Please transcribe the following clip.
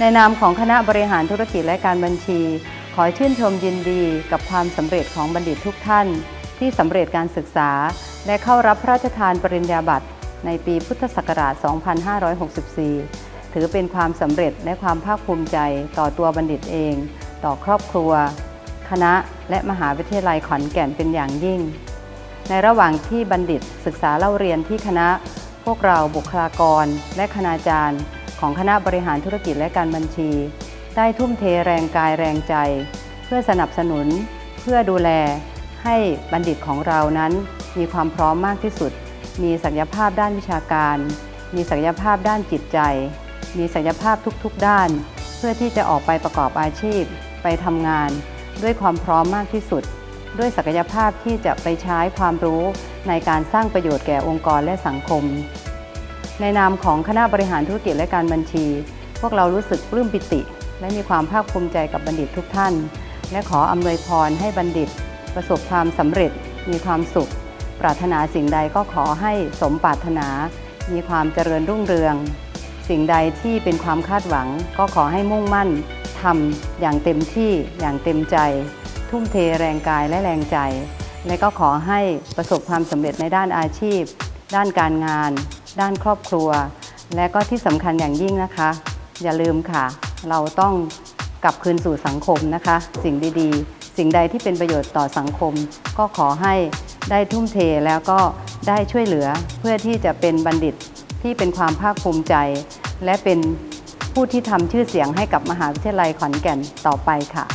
ในนามของคณะบริหารธุรกิจและการบัญชี ขอชื่นชมยินดีกับความสำเร็จของบัณฑิตทุกท่าน ที่สำเร็จการศึกษา และเข้ารับพระราชทานปริญญาบัตรในปีพุทธศักราช 2564 ถือเป็นความสำเร็จและความภาคภูมิใจต่อตัวบัณฑิตเอง ต่อครอบครัว คณะและมหาวิทยาลัยขอนแก่นเป็นอย่างยิ่ง ในระหว่างที่บัณฑิตศึกษาเล่าเรียนที่คณะ พวกเราบุคลากร และคณาจารย์ ของคณะบริหารธุรกิจและการบัญชี ได้ทุ่มเทแรงกายแรงใจ เพื่อสนับสนุน เพื่อดูแลให้บัณฑิตของเรานั้น มีความพร้อมมากที่สุด มีศักยภาพด้านวิชาการ มีศักยภาพด้านจิตใจ มีศักยภาพทุกๆด้าน เพื่อที่จะออกไปประกอบอาชีพ ไปทำงาน ด้วยความพร้อมมากที่สุด ด้วยศักยภาพที่จะไปใช้ความรู้ในการสร้างประโยชน์แก่องค์กรและสังคม ในนามของคณะบริหารธุรกิจและการบัญชี พวกเรารู้สึกปลื้มปิติ และมีความภาคภูมิใจกับบัณฑิตทุกท่าน และขออำนวยพรให้บัณฑิต ประสบความสำเร็จ มีความสุข ปรารถนาสิ่งใดก็ขอให้สมปรารถนา มีความเจริญรุ่งเรือง สิ่งใดที่เป็นความคาดหวัง ก็ขอให้มุ่งมั่นทำอย่างเต็มที่อย่างเต็มใจ ทุ่มเทแรงกายและแรงใจ และก็ขอให้ประสบความสำเร็จในด้านอาชีพ ด้านการงาน ด้านครอบครัว และก็ที่สำคัญอย่างยิ่งนะคะ อย่าลืมค่ะ เราต้องกลับคืนสู่สังคมนะคะ สิ่งดีๆ สิ่งใดที่เป็นประโยชน์ต่อสังคม ก็ขอให้ได้ทุ่มเทแล้วก็ได้ช่วยเหลือเพื่อที่จะเป็นบัณฑิตที่เป็นความภาคภูมิใจ และเป็นผู้ที่ทำชื่อเสียงให้กับมหาวิทยาลัยขอนแก่นต่อไปค่ะ